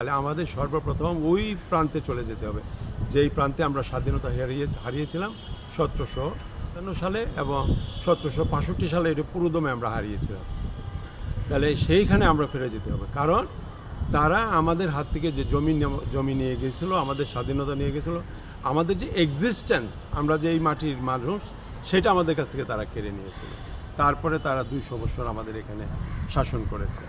তাহলে আমাদের সর্বপ্রথম ওই প্রান্তে চলে যেতে হবে। যেই প্রান্তে আমরা স্বাধীনতা হারিয়ে হারিয়েছিলাম, সতেরোশো সাতান্ন সালে এবং সতেরোশো পাঁষট্টি সালে এটা পুরোদমে আমরা হারিয়েছিলাম। তাহলে সেইখানে আমরা ফিরে যেতে হবে। কারণ তারা আমাদের হাত থেকে যে জমি জমি নিয়ে গেছিল, আমাদের স্বাধীনতা নিয়ে গেছিল, আমাদের যে এক্সিস্টেন্স আমরা যে এই মাটির মানুষ, সেটা আমাদের কাছ থেকে তারা কেড়ে নিয়েছিল। তারপরে তারা দুইশো বছর আমাদের এখানে শাসন করেছে।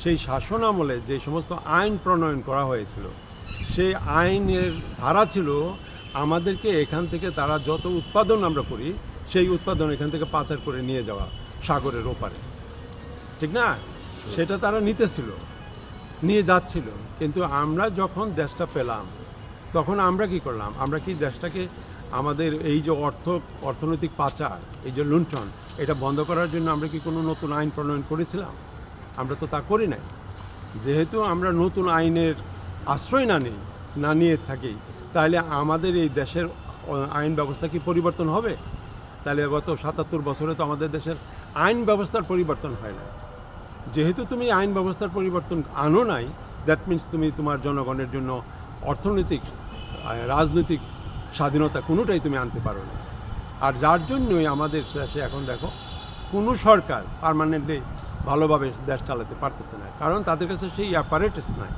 সেই শাসন আমলে যে সমস্ত আইন প্রণয়ন করা হয়েছিল, সেই আইনের ধারা ছিল আমাদেরকে এখান থেকে তারা যত উৎপাদন আমরা করি, সেই উৎপাদন এখান থেকে পাচার করে নিয়ে যাওয়া সাগরের ওপারে। ঠিক না? সেটা তারা নিতেছিল, নিয়ে যাচ্ছিল। কিন্তু আমরা যখন দেশটা পেলাম, তখন আমরা কি করলাম? আমরা কি দেশটাকে আমাদের এই যে অর্থ, অর্থনৈতিক পাচার, এই যে লুণ্ঠন, এটা বন্ধ করার জন্য আমরা কি কোনো নতুন আইন প্রণয়ন করেছিলাম? আমরা তো তা করি নাই। যেহেতু আমরা নতুন আইনের আশ্রয় না নিই, না নিয়ে থাকি, তাহলে আমাদের এই দেশের আইন ব্যবস্থা কি পরিবর্তন হবে? তাহলে গত সাতাত্তর বছরে তো আমাদের দেশের আইন ব্যবস্থার পরিবর্তন হয় না যেহেতু তুমি আইন ব্যবস্থার পরিবর্তন আনো নাই দ্যাট মিন্স তুমি তোমার জনগণের জন্য অর্থনৈতিক রাজনৈতিক স্বাধীনতা কোনোটাই তুমি আনতে পারো না আর যার জন্যই আমাদের দেশে এখন দেখো, কোনো সরকার পার্মানেন্টলি ভালোভাবে দেশ চালাতে পারতেছে না। কারণ তাদের কাছে সেই অ্যাপারেটিস নাই।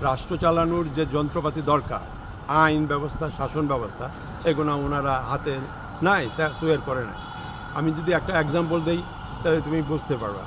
রাষ্ট্র চালানোর যে যন্ত্রপাতি দরকার, আইন ব্যবস্থা, শাসন ব্যবস্থা, এগুলো ওনারা হাতে নাই, তা তৈরি করে না আমি যদি একটা এক্সাম্পল দিই, তাহলে তুমি বুঝতে পারবা।